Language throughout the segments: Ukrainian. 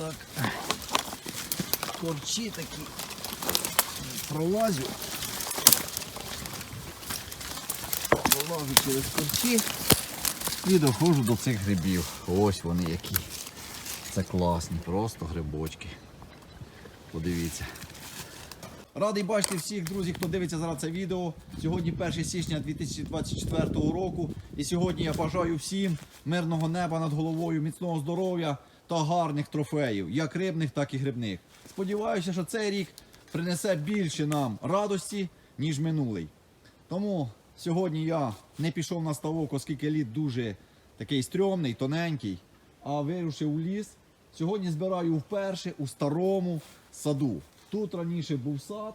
так. Корчі такі. Пролазю. Пролазю через корчі. І доходжу до цих грибів. Ось вони які. Це класні, просто грибочки. Подивіться. Радий бачити всіх друзів, хто дивиться зараз це відео. Сьогодні 1 січня 2024 року. І сьогодні я бажаю всім мирного неба над головою, міцного здоров'я та гарних трофеїв, як рибних, так і грибних. Сподіваюся, що цей рік принесе більше нам радості, ніж минулий. Тому сьогодні я не пішов на ставок, оскільки лід дуже такий стрьомний, тоненький, а вирушив у ліс. Сьогодні збираю вперше у старому саду. Тут раніше був сад,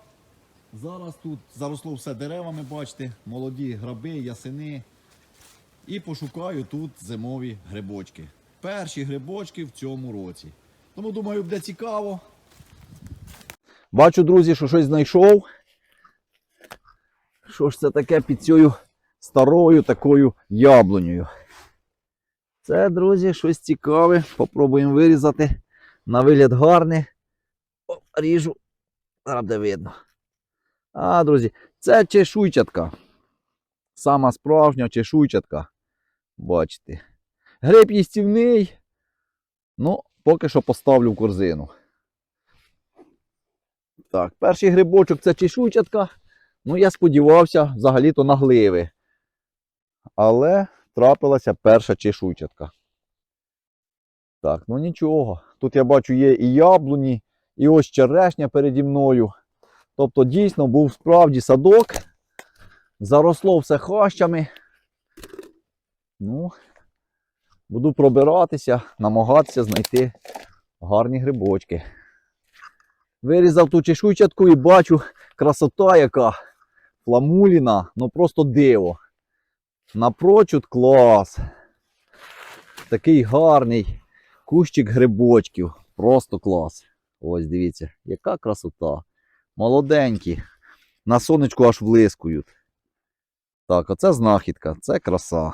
зараз тут заросло все деревами, бачите, молоді граби, ясени. І пошукаю тут зимові грибочки. Перші грибочки в цьому році. Тому думаю, буде цікаво. Бачу, друзі, що щось знайшов. Що ж це таке під цією старою такою яблунею? Це, друзі, щось цікаве. Попробуємо вирізати. На вигляд гарний. О, ріжу. Зараз буде видно. А, друзі, це чешуйчатка. Сама справжня чешуйчатка. Бачите. Гриб їстівний. Ну, поки що поставлю в корзину. Так, перший грибочок це чешуйчатка. Ну, я сподівався, взагалі-то на гливи. Але трапилася перша чешуйчатка. Так, ну нічого. Тут я бачу є і яблуні, і ось черешня переді мною. Тобто, дійсно був справді садок. Заросло все хащами. Ну, буду пробиратися, намагатися знайти гарні грибочки. Вирізав ту чешуйчатку і бачу красота яка. Фламуліна, ну просто диво. Напрочуд клас. Такий гарний кущик грибочків. Просто клас. Ось дивіться, яка красота. Молоденькі. На сонечку аж влискують. Так, оце знахідка, це краса.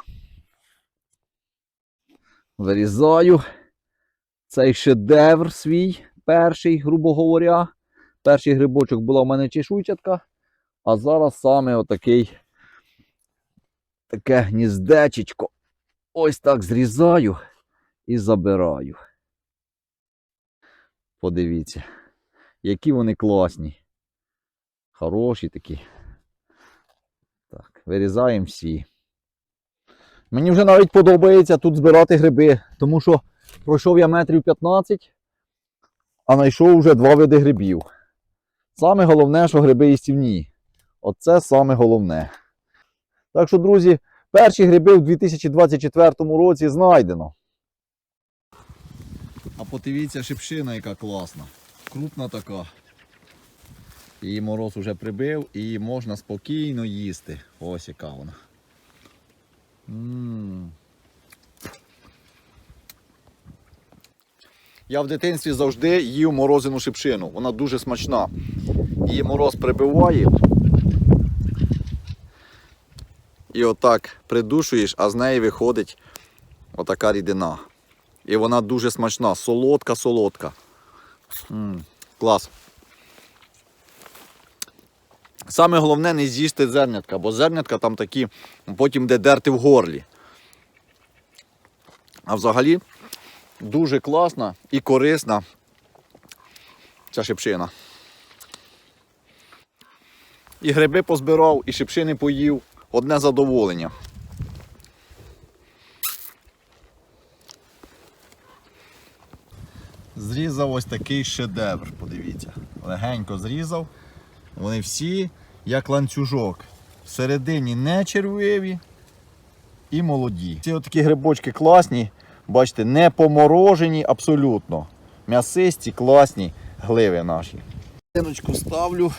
Вирізаю цей шедевр свій, перший, грубо говоря. Перший грибочок була в мене чешуйчатка, а зараз саме отакий таке гніздечечко. Ось так зрізаю і забираю. Подивіться, які вони класні. Хороші такі. Так, вирізаємо всі. Мені вже навіть подобається тут збирати гриби, тому що пройшов я метрів 15, а знайшов вже два види грибів. Саме головне, що гриби їстівні. Оце саме головне. Так що, друзі, перші гриби в 2024 році знайдено. А подивіться шипшина, яка класна. Крупна така. Її мороз уже прибив і можна спокійно їсти. Ось яка вона. Я в дитинстві завжди їв морозину шипшину. Вона дуже смачна. Її мороз прибиває. І отак придушуєш, а з неї виходить отака рідина. І вона дуже смачна, солодка-солодка. Клас. Саме головне не з'їсти зернятка, бо зернятка там такі, потім де дерти в горлі. А взагалі дуже класна і корисна ця шипшина. І гриби позбирав, і шипшини поїв. Одне задоволення. Зрізав ось такий шедевр, подивіться. Легенько зрізав. Вони всі як ланцюжок. Всередині не червиві і молоді. Ці такі грибочки класні, бачите, не поморожені абсолютно. М'ясисті, класні гливи наші. Стіночку ставлю.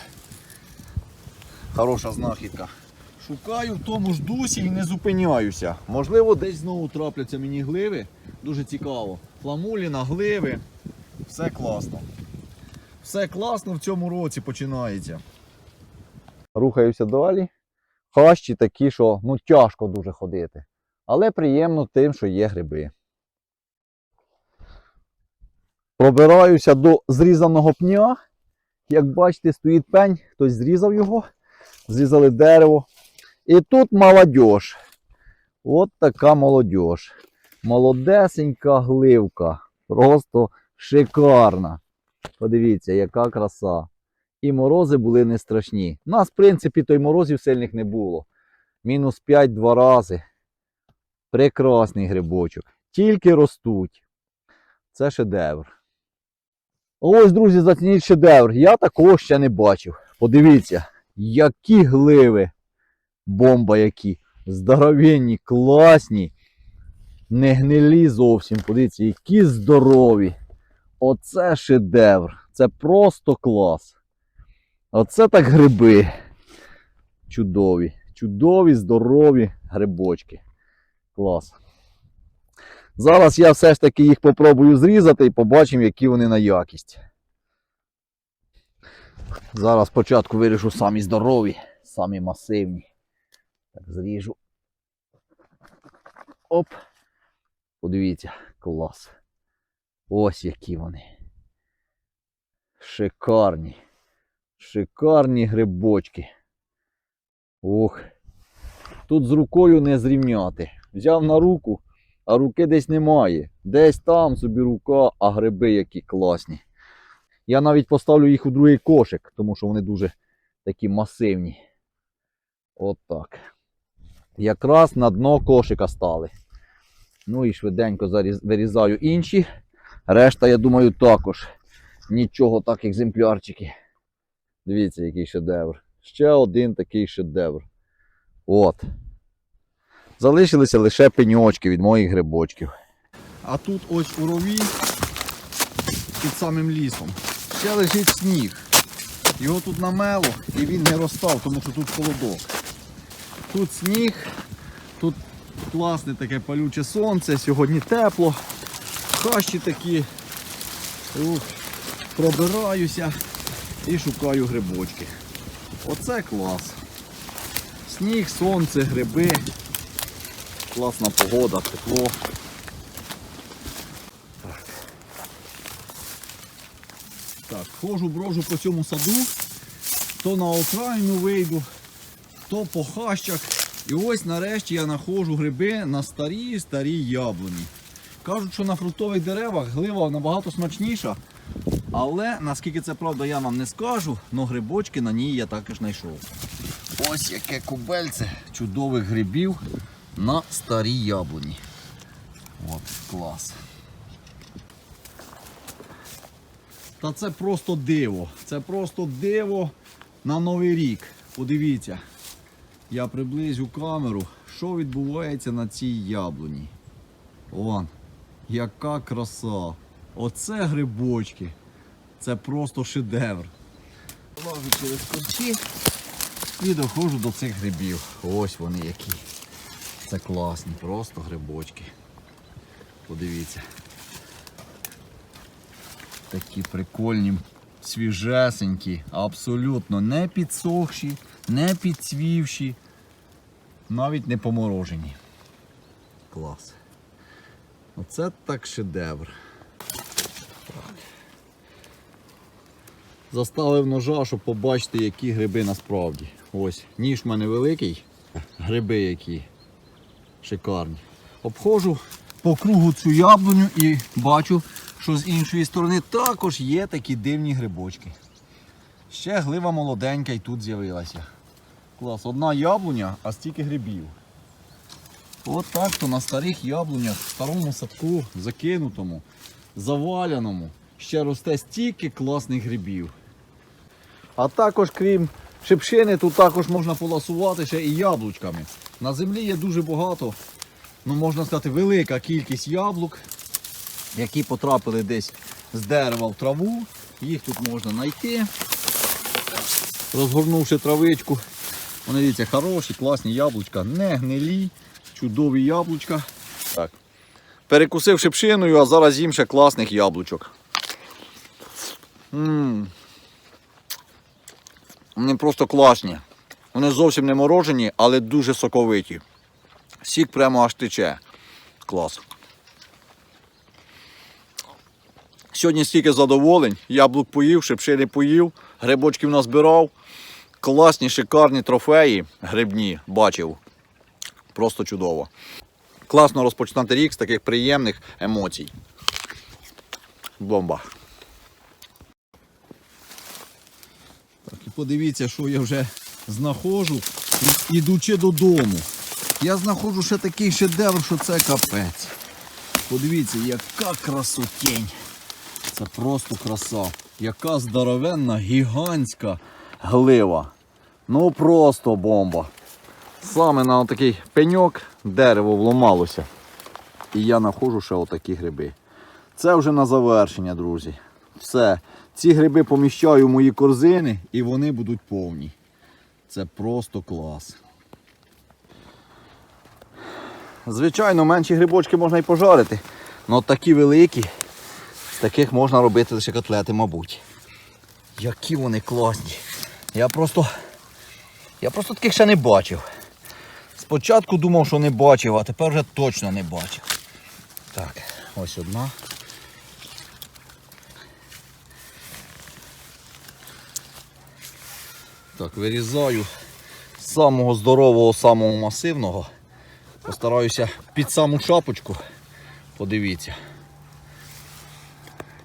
Хороша знахідка. Шукаю в тому ж дусі і не зупиняюся. Можливо, десь знову трапляться мені гливи. Дуже цікаво. Фламуліна, гливи. Все класно. Все класно в цьому році починається. Рухаюся далі. Хащі такі, що ну, тяжко дуже ходити. Але приємно тим, що є гриби. Пробираюся до зрізаного пня. Як бачите, стоїть пень, хтось зрізав його, зрізали дерево. І тут молодь. От така молодь. Молодесенька гливка. Просто шикарна. Подивіться, яка краса. І морози були не страшні. У нас, в принципі, той морозів сильних не було. Мінус 5 два рази. Прекрасний грибочок. Тільки ростуть. Це шедевр. Ось, друзі, зацініть шедевр. Я такого ще не бачив. Подивіться, які гливи. Бомба які. Здоровенні, класні. Не гнилі зовсім. Подивіться, які здорові. Оце шедевр. Це просто клас. Оце так гриби. Чудові. Чудові, здорові грибочки. Клас. Зараз я все ж таки їх попробую зрізати і побачимо, які вони на якість. Зараз спочатку виріжу самі здорові, самі масивні. Так, зріжу. Оп. Подивіться, клас. Ось які вони. Шикарні. Шикарні грибочки. Ух. Тут з рукою не зрівняти. Взяв на руку, а руки десь немає. Десь там собі рука, а гриби які класні. Я навіть поставлю їх у другий кошик, тому що вони дуже такі масивні. От так. Якраз на дно кошика стали. Ну і швиденько вирізаю інші. Решта, я думаю, також. Нічого так, екземплярчики. Дивіться, який шедевр. Ще один такий шедевр. От. Залишилися лише пеньочки від моїх грибочків. А тут ось у рові під самим лісом. Ще лежить сніг. Його тут намело і він не розстав, тому що тут холодок. Тут сніг, тут класне таке палюче сонце, сьогодні тепло. Хащі такі. Ух, пробираюся і шукаю грибочки. Оце клас. Сніг, сонце, гриби. Класна погода, тепло. Так. Так, ходжу, брожу по цьому саду, то на окраїну вийду, то по хащах. І ось нарешті я знаходжу гриби на старій яблуні. Кажуть, що на фруктових деревах глива набагато смачніша. Але наскільки це правда, я вам не скажу, але грибочки на ній я також знайшов. Ось яке кубельце чудових грибів на старій яблуні. От, клас. Та це просто диво. Це просто диво на Новий рік. Подивіться. Я приблизю камеру, що відбувається на цій яблуні. Вон, яка краса. Оце грибочки. Це просто шедевр. Лажу через корчі і доходжу до цих грибів. Ось вони які. Це класні, просто грибочки. Подивіться. Такі прикольні, свіжесенькі, абсолютно не підсохші, не підцвівші, навіть не поморожені. Клас. Оце так шедевр. Заставив ножа, щоб побачити, які гриби насправді. Ось, ніж в мене великий, гриби які шикарні. Обходжу по кругу цю яблуню і бачу, що з іншої сторони також є такі дивні грибочки. Ще глива молоденька і тут з'явилася. Клас, одна яблуня, а стільки грибів. От так то на старих яблунях, в старому садку, закинутому, заваляному, ще росте стільки класних грибів. А також, крім шипшини, тут також можна поласувати ще і яблучками. На землі є дуже багато, ну можна сказати, велика кількість яблук, які потрапили десь з дерева в траву. Їх тут можна знайти. Розгорнувши травичку. Вони дивіться, хороші, класні яблучка, не гнилі, чудові яблучка. Так. Перекусив шипшиною, а зараз їм ще класних яблучок. М. Вони просто класні. Вони зовсім не морожені, але дуже соковиті. Сік прямо аж тече. Клас. Сьогодні стільки задоволень, яблук поїв, шипшини поїв, грибочків назбирав. Класні, шикарні трофеї грибні бачив. Просто чудово. Класно розпочинати рік з таких приємних емоцій. Бомба. Так, і подивіться, що я вже знаходжу, ідучи додому. Я знаходжу ще такий шедевр, що це капець. Подивіться, яка красотень. Це просто краса. Яка здоровенна, гігантська глива. Ну просто бомба. Саме на такий пеньок дерево вломалося. І я знаходжу ще отакі гриби. Це вже на завершення, друзі. Все. Ці гриби поміщаю в мої корзини і вони будуть повні. Це просто клас. Звичайно, менші грибочки можна і пожарити. але такі великі, з таких можна робити лише котлети, мабуть. Які вони класні. Я просто. Я просто таких ще не бачив. Спочатку думав, що не бачив, а тепер вже точно не бачив. Так, ось одна. Так, вирізаю з самого здорового, самого масивного. Постараюся під саму шапочку. Подивіться.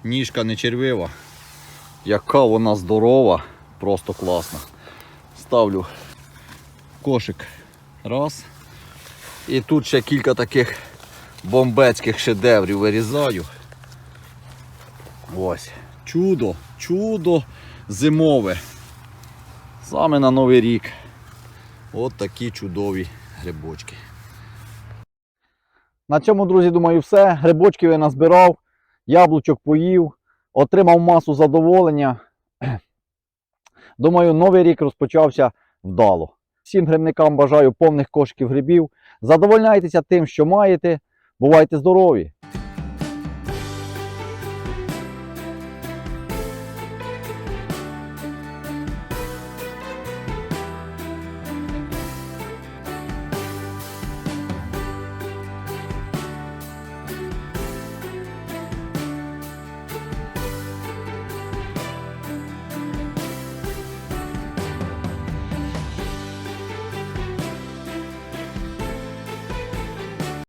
Ніжка не червива. Яка вона здорова, просто класна. Ставлю кошик. Раз. І тут ще кілька таких бомбецьких шедеврів вирізаю. Ось. Чудо, чудо зимове. Саме на Новий рік. От такі чудові грибочки. На цьому, друзі, думаю, все. Грибочків я назбирав, яблучок поїв, отримав масу задоволення. Думаю, новий рік розпочався вдало. Всім грибникам бажаю повних кошиків грибів. Задовольняйтеся тим, що маєте. Бувайте здорові!